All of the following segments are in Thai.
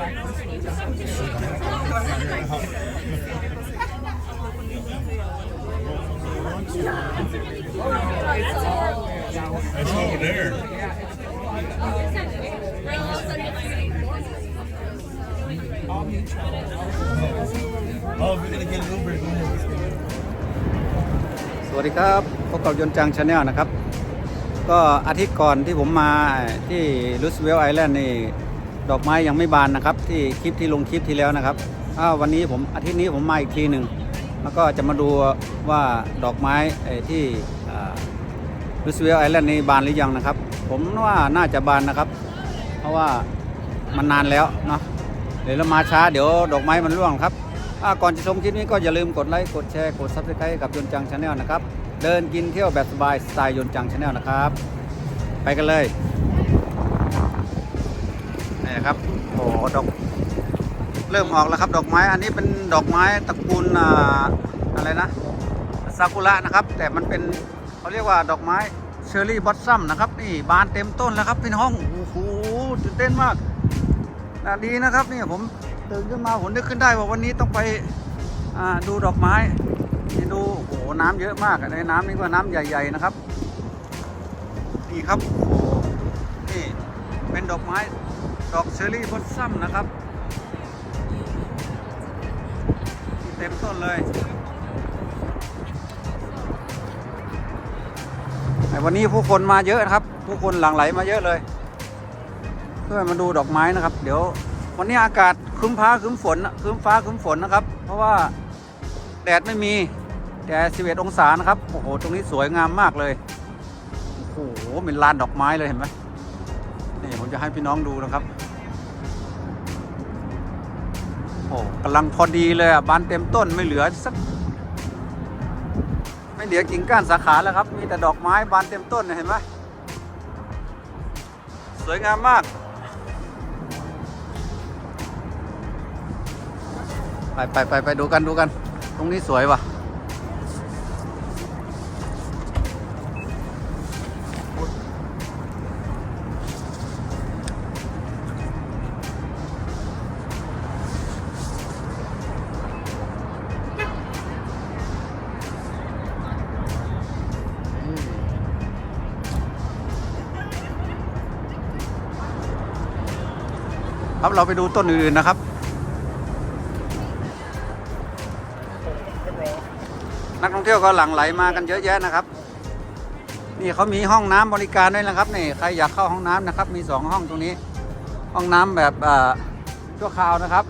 That's over there. Oh, we're gonna get Uber. Go ahead. สวัสดีครับพบกับยนจังชาแนลนะครับ ก็อาทิตย์ก่อนที่ผมมาที่รูสเวลไอแลนด์นี่ ดอกไม้ยังไม่บานนะครับ ที่คลิปที่ลงคลิปที่แล้วนะครับอ้าวันนี้ผมอาทิตย์นี้ผมมาอีกทีหนึ่งแล้วก็จะมาดูว่าดอกไม้ที่รูสเวลไอแลนด์นี่บานหรือยังนะครับ ผมว่าน่าจะบานนะครับ เพราะว่ามันนานแล้วเนาะเดี๋ยวเรามาช้าเดี๋ยวดอกไม้มันร่วงครับอ่าก่อนจะชมคลิปนี้ก็อย่าลืมกดไลค์กดแชร์กดซับสไครต์กับยนจังชาแนลนะครับ เดินกินเที่ยวแบบสบายสไตล์ยนจังชาแนลนะครับ ไปกันเลย โอ้ดอกเริ่มออกแล้วครับ ดอกไม้อันนี้เป็นดอกไม้ตระกูลอะไรนะซากุระนะครับ แต่มันเป็นเขาเรียกว่าดอกไม้เชอร์รี่บอสซัมนะครับนี่บานเต็มต้นแล้วครับพี่น้องโอ้โหตื่นเต้นมากน่าดีนะครับนี่ผมตื่นขึ้นมาผมนึกขึ้นได้ว่าวันนี้ต้องไปดูดอกไม้นี่ดูโอ้โหน้ำเยอะมากในน้ำนี่ก็น้ำใหญ่ ๆนะครับนี่ครับโอ้โหนี่เป็นดอกไม้ ดอกเชอรี่บอสซัมนะครับ เต็มต้นเลยวันนี้ผู้คนมาเยอะนะครับ ผู้คนหลั่งไหลมาเยอะเลย เพื่อมาดูดอกไม้นะครับ เดี๋ยววันนี้อากาศครึ้มฟ้าครึ้มฝนครึ้มฟ้าครึ้มฝนนะครับ เพราะว่าแดดไม่มีแต่11 องศานะครับ โอ้โห ตรงนี้สวยงามมากเลย โอ้โหเป็นลานดอกไม้เลยเห็นไหม จะให้พี่น้องดูนะครับ โอ้กำลังพอดีเลยอะบานเต็มต้นไม่เหลือสัก ไม่เหลือกิ่งก้านสาขาแล้วครับ มีแต่ดอกไม้บานเต็มต้นเนี่ยเห็นไหมสวยงามมาก ไปไปไปไปดูกันดูกัน ตรงนี้สวยว่ะ ครับ เราไปดูต้นอื่นๆนะครับ นักท่องเที่ยวก็หลั่งไหลมากันเยอะแยะนะครับ นี่เขามีห้องน้ำบริการด้วยนะครับนี่ใครอยากเข้าห้องน้ำนะครับ มีสองห้องตรงนี้ ห้องน้ำแบบอ่าชั่วคราวนะครับ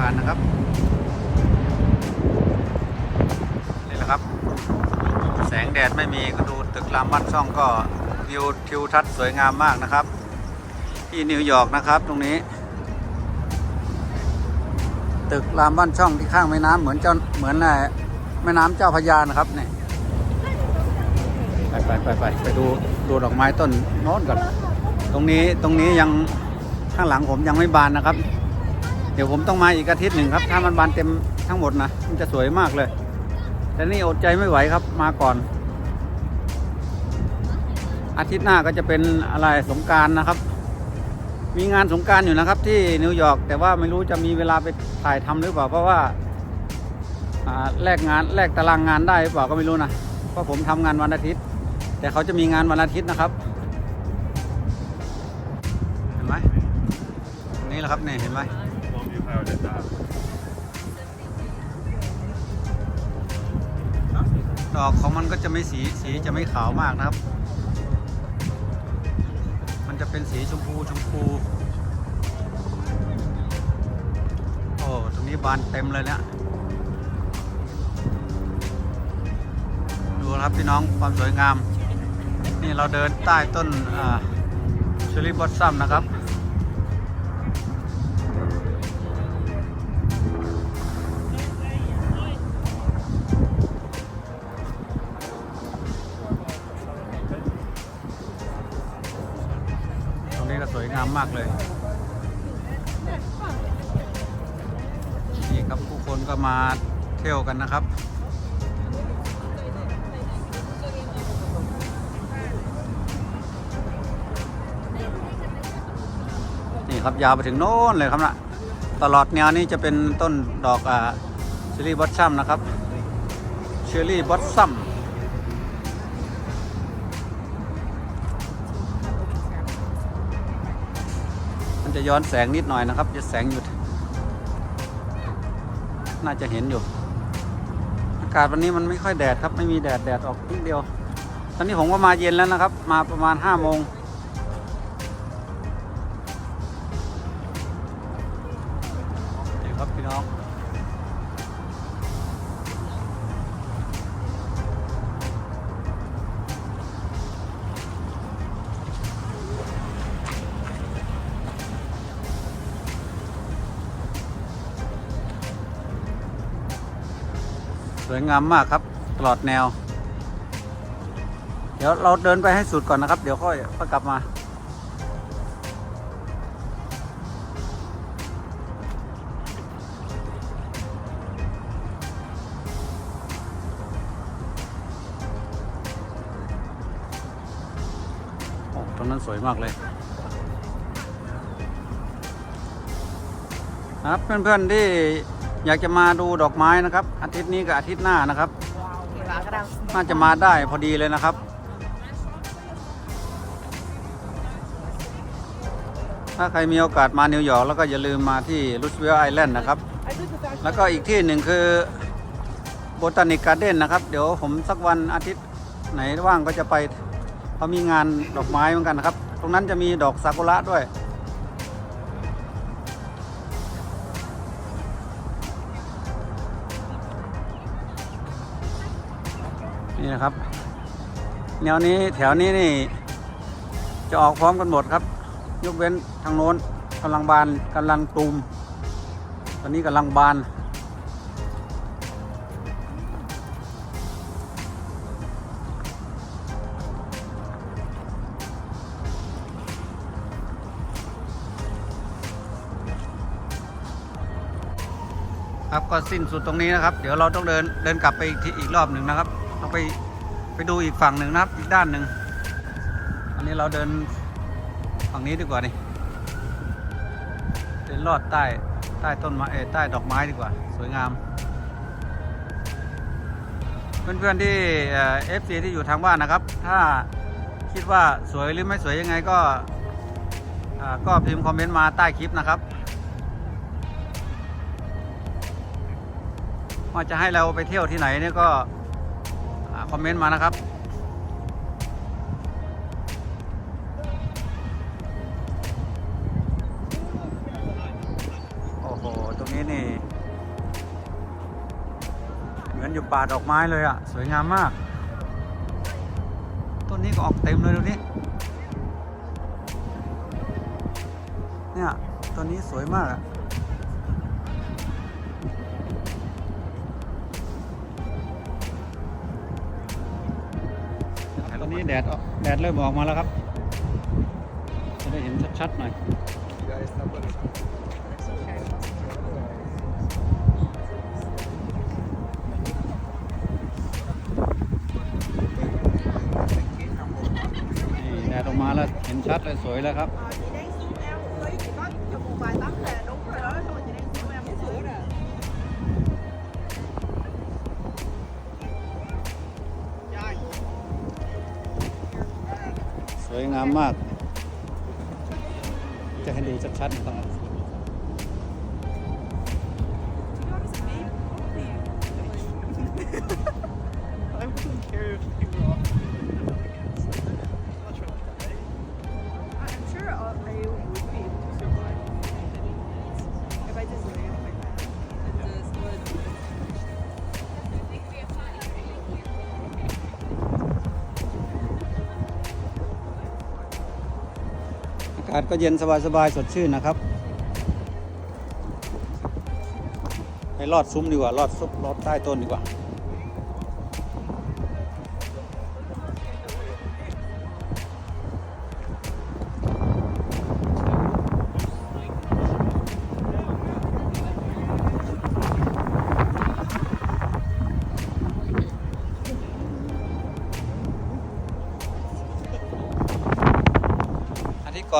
ผ่านนะครับนี่แหละครับ แสงแดดไม่มีก็ดูตึกรามบ้านช่องก็วิวทิวทัศน์สวยงามมากนะครับ ที่นิวยอร์กนะครับตรงนี้ ตึกรามบ้านช่องที่ข้างแม่น้ำเหมือนเจ้าเหมือนแม่น้ำเจ้าพระยานะครับเนี่ยไปไปไปไปไปดูดูดอกไม้ต้นโน้นก่อนตรงนี้ตรงนี้ยังข้างหลังผมยังไม่บานนะครับ ดี๋ยวผมต้องมาอีกอาทิตย์หนึ่งครับ ถ้ามันบานเต็มทั้งหมดนะ มันจะสวยมากเลย แต่นี่อดใจไม่ไหวครับ มาก่อน อาทิตย์หน้าก็จะเป็นอะไรสงการนะครับ มีงานสงการอยู่นะครับ ที่นิวยอร์กแต่ว่าไม่รู้จะมีเวลาไปถ่ายทำหรือเปล่า เพราะว่าอ่าแลกงานแลกตารางงานได้หรือเปล่าก็ไม่รู้นะเพราะผมทำงานวันอาทิตย์ แต่เขาจะมีงานวันอาทิตย์นะครับเห็นไหมนี้แหละครับเนี่ยเห็นไหม ดอกของมันก็จะไม่สีสีจะไม่ขาวมากนะครับ มันจะเป็นสีชมพูชมพู โอ้ ตรงนี้บานเต็มเลยเนี่ย ดูครับพี่น้องความสวยงาม นี่เราเดินใต้ต้นเชอรี่บอสซัมนะครับ มากเลย นี่ครับผู้คนก็มาเที่ยวกันนะครับ นี่ครับยาวไปถึงโน้นเลยครับนะตลอดแนวนี้จะเป็นต้นดอกอ่าเชอรี่บอสซัมนะครับเชอรี่บอสซัม จะย้อนแสงนิดหน่อยนะครับ จะแสงหยุด น่าจะเห็นอยู่ อากาศวันนี้มันไม่ค่อยแดดครับ ไม่มีแดดแดดออกนิดเดียว ตอนนี้ผมก็มาเย็นแล้วนะครับ มาประมาณห้าโมงนี่ครับพี่น้อง วยงามมากครับ ตลอดแนว เดี๋ยวเราเดินไปให้สุดก่อนนะครับ เดี๋ยวค่อยค่อยกลับมา โอ้ตรงนั้นสวยมากเลยครับเพื่อนๆที่ อยากจะมาดูดอกไม้นะครับ อาทิตย์นี้กับอาทิตย์หน้านะครับ น่าจะมาได้พอดีเลยนะครับ ถ้าใครมีโอกาสมานิวยอร์กแล้วก็อย่าลืมมาที่รูสเวลล์ไอแลนด์นะครับ แล้วก็อีกที่หนึ่งคือโบตานิกการ์เด้นนะครับ เดี๋ยวผมสักวันอาทิตย์ไหนว่างก็จะไปเขามีงานดอกไม้เหมือนกันนะครับ ตรงนั้นจะมีดอกซากุระด้วย นี่นะครับ แนวนี้แถวนี้นี่ จะออกพร้อมกันหมดครับ ยกเว้นทางโน้นกำลังบานกำลังตูมตอนนี้กำลังบานครับก็สิ้นสุดตรงนี้นะครับ เดี๋ยวเราต้องเดินเดินกลับไปอีกทีอีกรอบหนึ่งนะครับ ไปไปดูอีกฝั่งหนึ่งนะครับ อีกด้านหนึ่งอันนี้เราเดินฝั่งนี้ดีกว่านี่เดินลอดใต้ใต้ต้นไม้ใต้ดอกไม้ดีกว่า สวยงาม เพื่อนๆที่เอฟซีที่อยู่ทางบ้านนะครับ ถ้าคิดว่าสวยหรือไม่สวยยังไงก็อ่าก็พิมพ์คอมเมนต์มาใต้คลิปนะครับว่าจะให้เราไปเที่ยวที่ไหนเนี่ยก็ คอมเมนต์มานะครับ โอ้โห ตรงนี้นี่ เหมือนอยู่ป่าดอกไม้เลยอะ่ะ สวยงามมาก ต้นนี้ก็ออกเต็มเลยดูนี่เนี่ย ต้นนี้สวยมากอะต แดดแดดเริ่มออกมาแล้วครับ จะได้เห็นชัดๆหน่อยนี่แดดออกมาแล้วเห็นชัดเลยสวยแล้วครับามมาก จะให้ดูชัดๆนะครับากาศก็เย็นสบายๆสดชื่นนะครับ ไปลอดซุ้มดีกว่าลอดซุปลอดใต้ต้นดีกว่า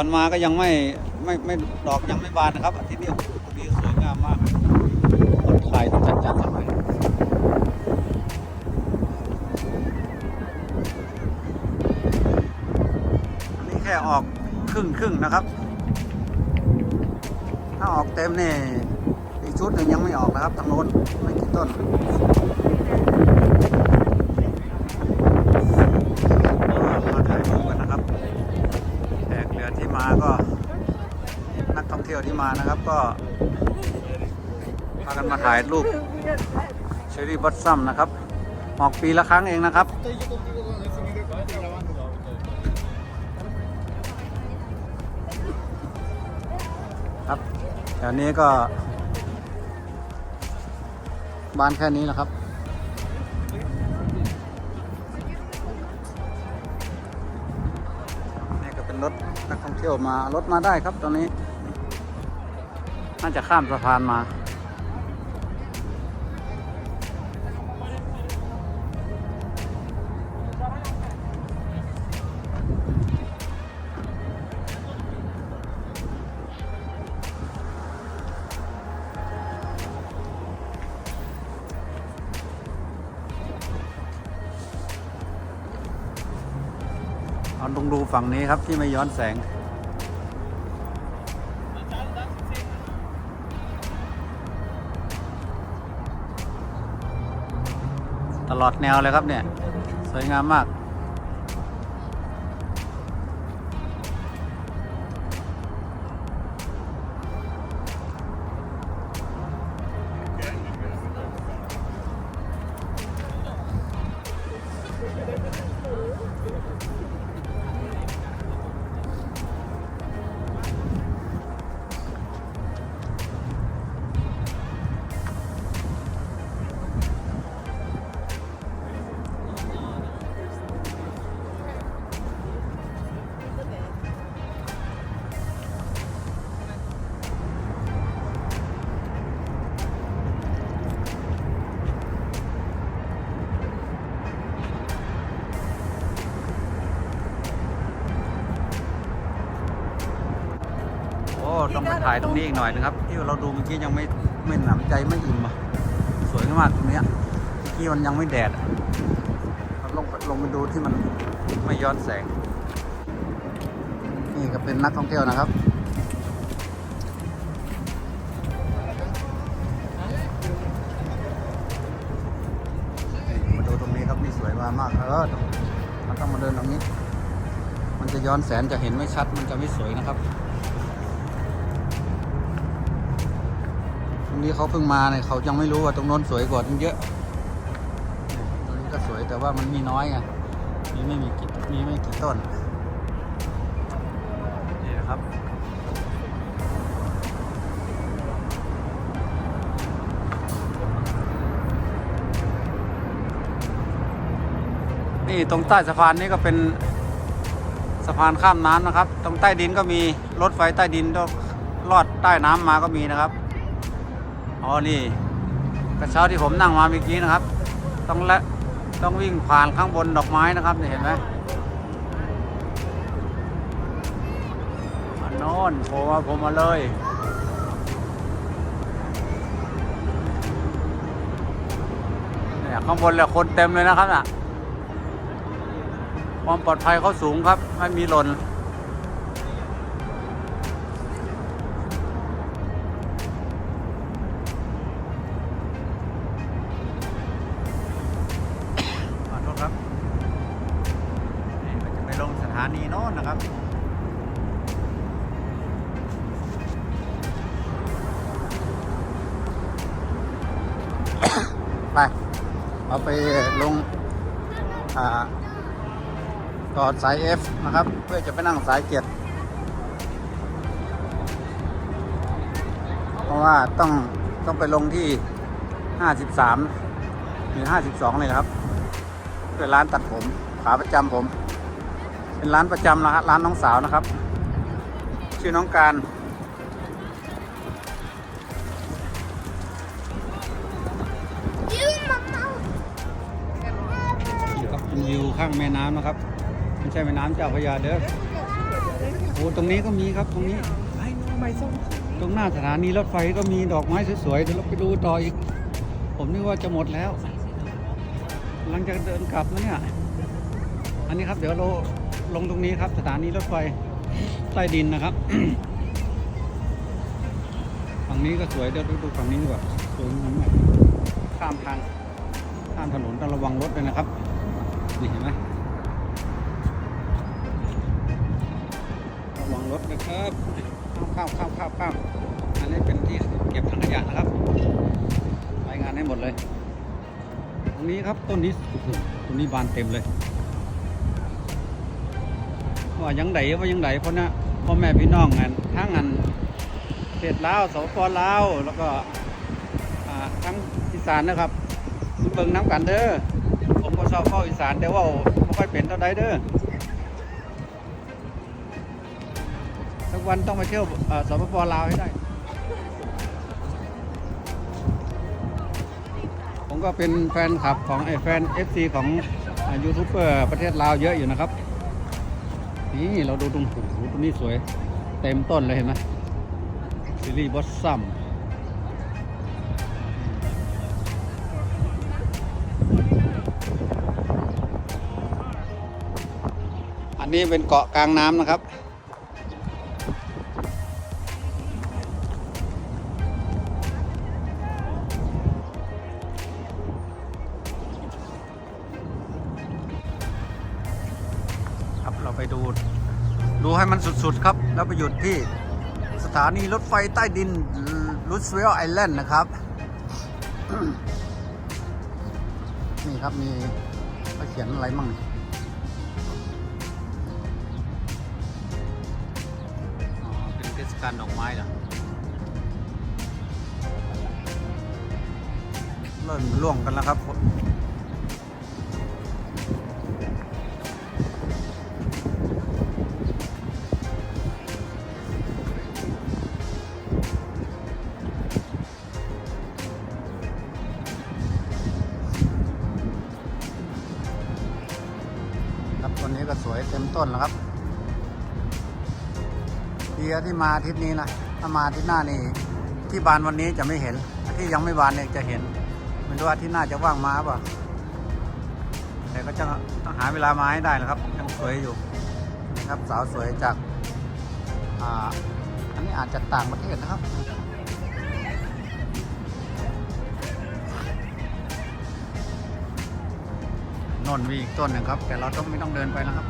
อนมาก็ยังไม่ไม่ไม่ดอกยังไม่บานนะครับอาทิตย์นี้โอ้โหตรงนี้สวยงามมากคนถ่ายต้องจัดๆสักหน่อยนนี้แค่ออกครึ่งครึ่งนะครับ ถ้าออกเต็มนี่อีกชุดหนึ่งยังไม่ออกนะครับทางโน้นไม่กี่ต้น มาถ่ายรูปกันนะครับแขกเรือที่มาก็ นักท่องเที่ยวที่มานะครับ ก็พากันมาถ่ายรูปเชอรี่บอสซัมนะครับออกปีละครั้งเองนะครับ ครับแถวนี้ก็ บ้านแค่นี้แหละครับนี่ก็เป็นรถนักท่องเที่ยวมารถมาได้ครับตอนนี้ น่าจะข้ามสะพานมา เอาลองดูฝั่งนี้ครับที่ไม่ย้อนแสง ลอดแนวเลยครับเนี่ย สวยงามมาก โอ้ต้องไปถ่ายตรงนี้อีกหน่อยนะครับ ที่เราดูเมื่อกี้ยังไม่ไม่หนำใจไม่อิ่มอะสวยมากตรงเนี้ยเมื่อกี้มันยังไม่แดดอะเราลงลงไปดูที่มันไม่ย้อนแสง นี่ก็เป็นนักท่องเที่ยวนะครับมาดูตรงนี้ครับนี่สวยมากมากเออมันต้องมาเดินตรงนี้ มันจะย้อนแสงจะเห็นไม่ชัดมันจะไม่สวยนะครับ รงนี้เขาเพิ่งมาเนี่ยเขายังไม่รู้ว่าตรงโน้นสวยกว่าตั้งเยอะ ตรงนี้ก็สวยแต่ว่ามันมีน้อยไง มีไม่มีกี่มีไม่กี่ต้น นี่นะครับนี่ตรงใต้สะพานนี่ก็เป็นสะพานข้ามน้ำนะครับ ตรงใต้ดินก็มีรถไฟใต้ดินก็ลอดใต้น้ำมาก็มีนะครับ อ๋อนี่กระเช้าที่ผมนั่งมาเมื่อกี้นะครับ ต้องละต้องวิ่งผ่านข้างบนดอกไม้นะครับนี่เห็นไหมอันโน้นโผล่มาผมมาเลยเนี่ยข้างบนเลยคนเต็มเลยนะครับน่ะความปลอดภัยเขาสูงครับ ไม่มีหล่น สาย F นะครับ เพื่อจะไปนั่งสายเจ็ดเพราะว่าต้องต้องไปลงที่ 53 หรือ 52 เลยครับเป็นร้านตัดผมขาประจำผม เป็นร้านประจำนะฮะร้านน้องสาวนะครับ ชื่อน้องการนี่ครับเป็นวิวข้างแม่น้ำนะครับ ไม่ใช่แม่น้ำเจ้าพระยาเด้อโอ้ตรงนี้ก็มีครับตรงนี้ตรงหน้าสถานีรถไฟก็มีดอกไม้สวยๆเดี๋ยวเราไปดูต่ออีก ผมนึกว่าจะหมดแล้วกำลังจะเดินกลับแล้วเนี่ยอันนี้ครับเดี๋ยวเราลงตรงนี้ครับ สถานีรถไฟใต้ดินนะครับฝั่งนี้ก็สวยเดี๋ยวดูฝั่งนี้ดีกว่าสวยงามมากข้ามทางข้ามถนนต้องระวังรถด้วยนะครับนี่เห็นไหม นะครับข้ามข้ามข้ามข้ามอันนี้เป็นที่เก็บถังขยะนะครับรายงานให้หมดเลย ตรงนี้ครับต้นนี้ต้นนี้บานเต็มเลยว่ายังไดว่ายังไดเพราะนะพ่อแม่พี่น้องกันทั้งอันเศษลาวสปลาวแล้วก็ทั้งอีสานนะครับเบิ่งน้ำกันเด้อผมก็ชอบเข้าอีสานแต่ว่าไม่ค่อยเป็นเท่าใดเด้อ วันต้องไปเที่ยวสปปลาวให้ได้ ผมก็เป็นแฟนคลับของไอ้แฟน FC ของยูทูบเบอร์ประเทศลาวเยอะอยู่นะครับ นี่เราดูตรงหูตรงนี้สวย เต็มต้นเลยเห็นไหมซิลี่บอสซัมอันนี้เป็นเกาะกลางน้ำนะครับ มันสุดๆครับ แล้วไปหยุดที่สถานีรถไฟใต้ดินรูสเวลไอแลนด์นะครับ นี่ครับมีเขาเขียนอะไรมั่งเนี่ยอ๋อเป็นเทศกาลดอกไม้เหรอเริ่มล่วงกันแล้วครับครับ วยเต็มต้นแล้วครับเดียที่มาอาทิตย์นี้นะถ้ามาอาทิตย์หน้านี่ที่บานวันนี้จะไม่เห็น ที่ยังไม่บานเนี่ยจะเห็นไม่รู้ว่าที่หน้าจะว่างมาเปล่าแต่ก็จะต้องหาเวลามาให้ได้นะครับยังสวยอยู่นะครับสาวสวยจากอ่าอันนี้อาจจะต่างประเทศนะครับนนมีอีกต้นหนึ่งครับ แต่เราต้องไม่ต้องเดินไปนะครับ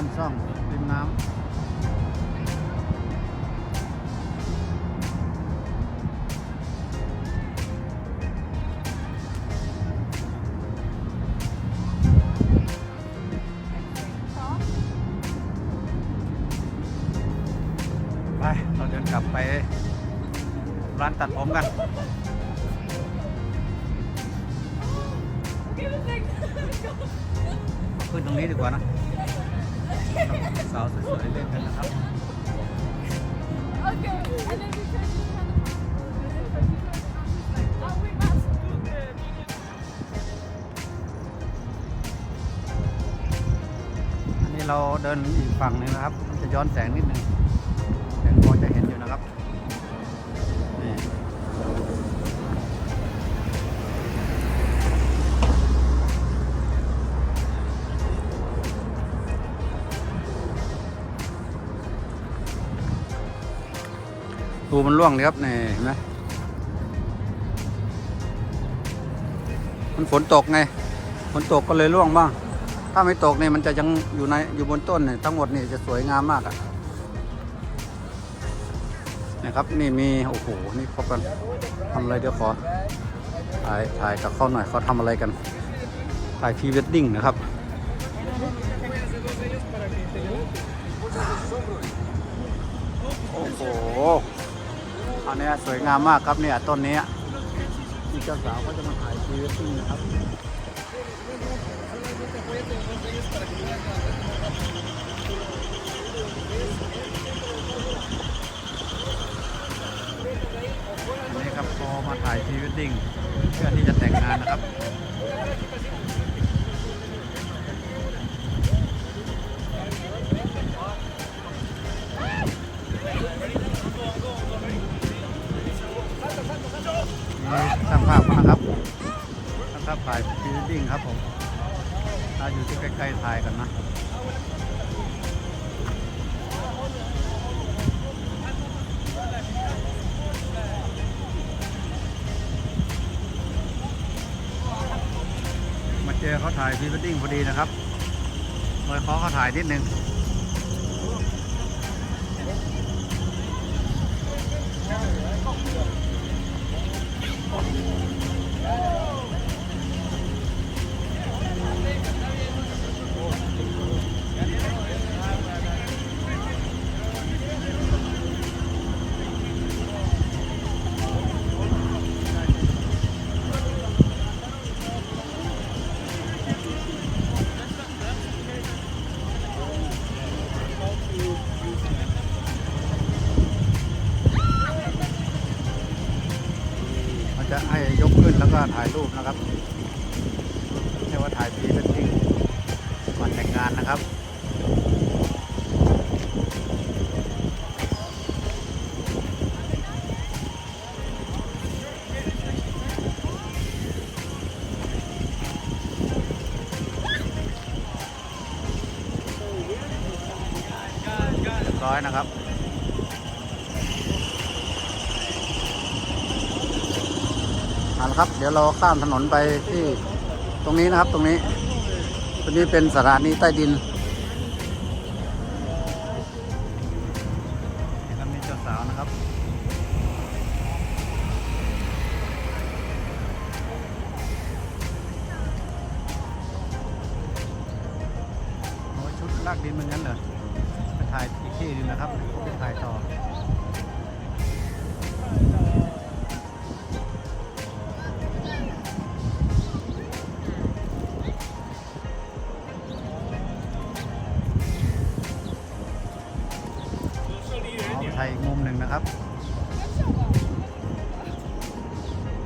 ดา เราเดินอีกฝั่งหนึงนะครับ จะย้อนแสงนิดนึงแต่พอจะเห็นอยู่นะครับนี่ดูมันร่วงเลยครับนี่เห็นไหมมันฝนตกไงฝนตกก็เลยร่วงบ้าง ถ้าไม่ตกเนี่ยมันจะยังอยู่ในอยู่บนต้นเนี่ยทั้งหมดนี่จะสวยงามมากอะนะครับนี่มีโอ้โหนี่พบกันทำอะไรเดี๋ยวขอถ่ายถ่ายกับเขาหน่อยเขาทำอะไรกันถ่ายพรีเวดดิ้งนะครับโอ้โหอันนี้สวยงามมากครับเนี่ยต้นนี้ที่เจ้าสาวเขาจะมาถ่ายพรีเวดดิ้งนะครับ นี่ครับพอมาถ่ายพรีเวดดิ้งเพื่อที่จะแต่งงานนะครับ เจอเขาถ่ายพรีเวดดิ้งพอดีนะครับเลยขอเขาถ่ายนิดนึง นะครับเอาละครับ เดี๋ยวเราข้ามถนนไปที่ตรงนี้นะครับตรงนี้ตรงนี้เป็นสถานีใต้ดิน นะครับ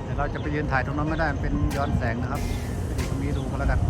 เดี๋ยวเราจะไปยืนถ่ายตรงนั้นไม่ได้เป็นย้อนแสงนะครับไปดูตรงนี้ดูก็แล้วกัน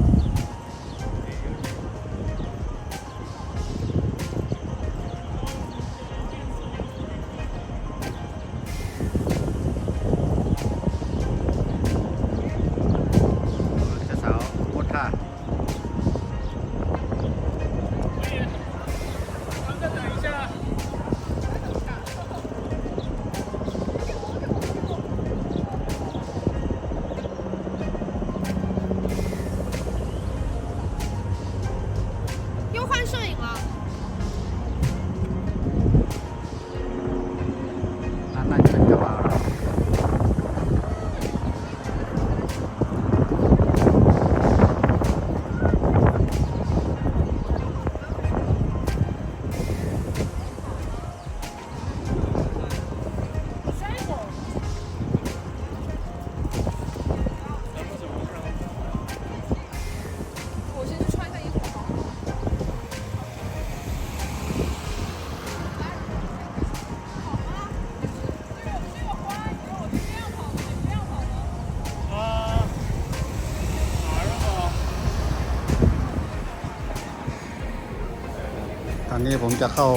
นี้ผมจะเข้า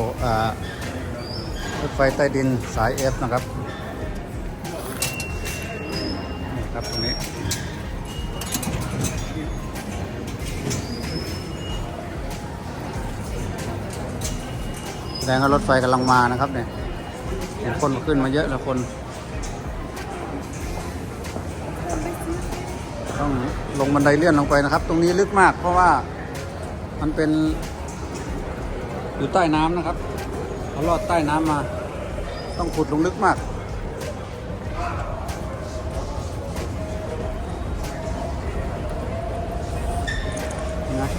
รถไฟใต้ดินสาย F นะครับนี่ครับตรงนี้แสดงว่ารถไฟกำลังมานะครับเนี่ยเห็นคนขึ้นมาเยอะแล้วคน ต้องลงบันไดเลื่อนลงไปนะครับ ตรงนี้ลึกมากเพราะว่ามันเป็น อยู่ใต้น้ำนะครับเขาลอดใต้น้ำมา ต้องขุดลงลึกมากนะ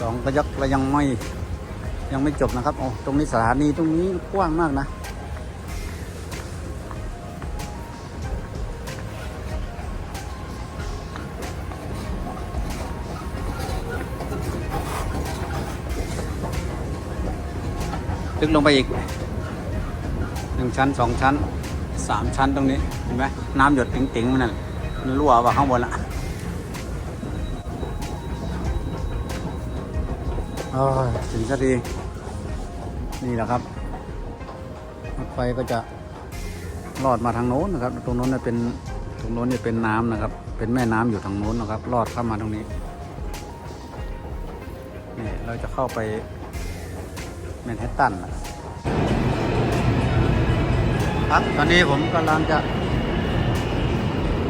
สองก็ ยักเรายังไม่ยังไม่จบนะครับโอ้ตรงนี้สถานีตรงนี้กว้างมากนะ ลึกลงไปอีกหนึ่งชั้นสองชั้นสามชั้นตรงนี้ เห็นไหมน้ำหยดติ๋งๆมันนั่นมันรั่วว่าข้างบนละ ถึงสักทีนี่แหละครับรถไฟก็จะลอดมาทางโน้นนะครับ ตรงโน้นเนี่ยเป็นตรงโน้นเนี่ยเป็นน้ำนะครับ เป็นแม่น้ำอยู่ทางโน้นนะครับ ลอดเข้ามาตรงนี้นี่เราจะเข้าไปแมนฮัตตันนะครับครับตอนนี้ผมกำลังจะ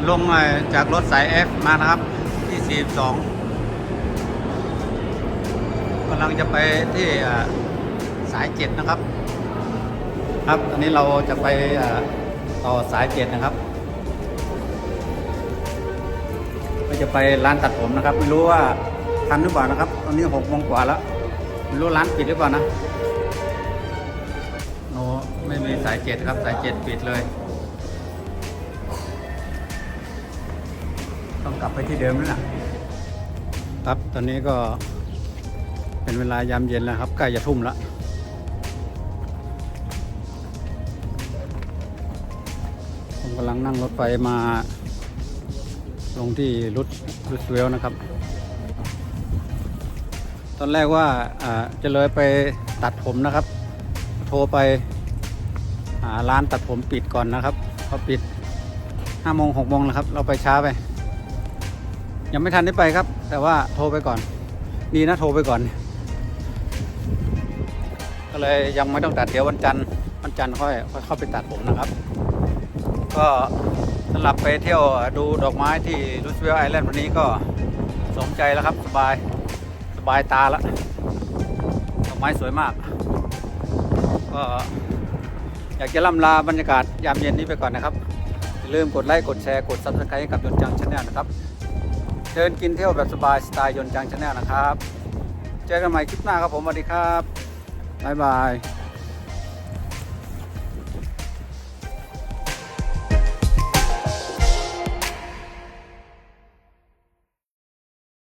ลงมาจากรถสาย F มานะครับที่ 42 กำลังจะไปที่อ่าสาย7นะครับ ครับตอนนี้เราจะไปต่อสาย7นะครับเราจะไปร้านตัดผมนะครับ ไม่รู้ว่าทันหรือเปล่านะครับ ตอนนี้6โมงกว่าแล้วไม่รู้ร้านปิดหรือเปล่านะโนไม่มีสายเจ็ดครับ สายเจ็ดปิดเลย ต้องกลับไปที่เดิมแล้วนะครับ ตอนนี้ก็ เป็นเวลายามเย็นแล้วครับใกล้จะทุ่มแล้วผมกำลังนั่งรถไฟมาลงที่รุดรุดเวลนะครับ ตอนแรกว่าจะเลยไปตัดผมนะครับ โทรไปร้านตัดผมปิดก่อนนะครับเขาปิด5โมง6โมงนะครับ เราไปช้าไป ยังไม่ทันได้ไปครับ แต่ว่าโทรไปก่อน ดีนะโทรไปก่อน เลยยังไม่ต้องตัดเดี๋ยววันจันทร์วันจันทร์ค่อยค่อยเข้าไปตัดผมนะครับ ก็สำหรับไปเที่ยวดูดอกไม้ที่รูสเวลไอแลนด์วันนี้ก็สมใจแล้วครับสบายสบายตาล้วดอกไม้สวยมาก ก็อยากจะล่ำลาบรรยากาศยามเย็นนี้ไปก่อนนะครับอย่าลืมกดไลค์กดแชร์กด subscribe ให้กับยนจังชาแนลนะครับเดินกินเที่ยวแบบสบายสไตล์ยนจังชาแนลนะครับ เจอกันใหม่คลิปหน้าครับผมสวัสดีครับ บ๊ายบาย